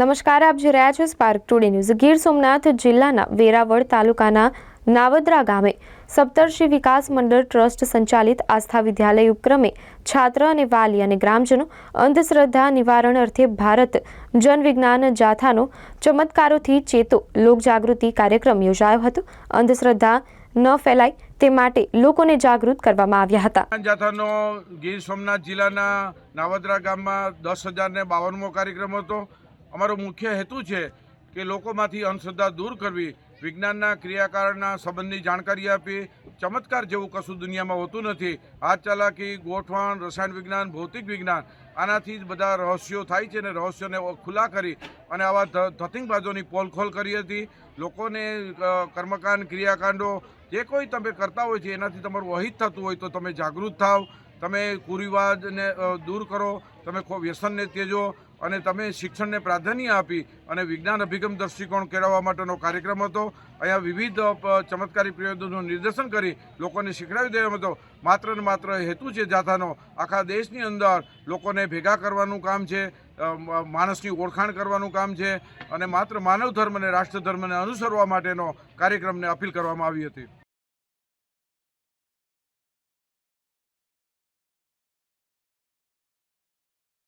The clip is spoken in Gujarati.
નમસ્કાર, આપ જોઈ રહ્યા છો spark today news Gir Somnath જિલ્લાના વેરાવળ તાલુકાના નાવદરા ગામે સપ્તર્ષિ વિકાસ મંડળ ટ્રસ્ટ સંચાલિત આસ્થા વિદ્યાલય ઉપક્રમે છાત્ર અને વાલી અને ગ્રામજનો અંધશ્રદ્ધા નિવારણ અર્થે ભારત જનવિજ્ઞાન જાથાનો ચમત્કારોથી ચેતો લોકજાગૃતિ કાર્યક્રમ યોજાયો હતો. અંધશ્રદ્ધા ન ફેલાય તે માટે લોકોને જાગૃત કરવામાં આવ્યા હતા. જાથાનો ગીર સોમનાથ જિલ્લાના નાવદરા ગામમાં દસ હજારને બાવનમો કાર્યક્રમ હતો. અમારો મુખ્ય હેતુ છે કે લોકોમાંથી અંધશ્રદ્ધા દૂર કરવી, વિજ્ઞાનના ક્રિયાકાળના સંબંધની જાણકારી આપી ચમત્કાર જેવું કશું દુનિયામાં હોતું નથી. હાથ ચાલાકી, ગોઠવણ, રસાયણ વિજ્ઞાન, ભૌતિક વિજ્ઞાન, આનાથી જ બધા રહસ્યો થાય છે અને રહસ્યોને ખુલ્લા કરી અને આવા ધતિંગબાજોની પોલખોલ કરી હતી. લોકોને કર્મકાંડ, ક્રિયાકાંડો જે કોઈ તમે કરતા હોય છે, એનાથી તમારું અહિત થતું હોય તો તમે જાગૃત થાવ. તમે કુરિવાજને દૂર કરો. તમે વ્યસનને ત્યજો. અને તમે શિક્ષણને પ્રાધાન્ય આપી અને વિજ્ઞાન અભિગમ દૃષ્ટિકોણ કેળવવા માટેનો કાર્યક્રમ હતો. અહીંયા વિવિધ ચમત્કારી પ્રયોગોનું નિર્દેશન કરી લોકોને શીખડાવી દેવામાં હતો. માત્ર ને માત્ર હેતુ છે જાથાનો. આખા દેશની અંદર લોકોને ભેગા કરવાનું કામ છે માણસની ઓળખાણ કરવાનું કામ છે અને માત્ર માનવ ધર્મને, રાષ્ટ્ર ધર્મને અનુસરવા માટેનો કાર્યક્રમને અપીલ કરવામાં આવી હતી.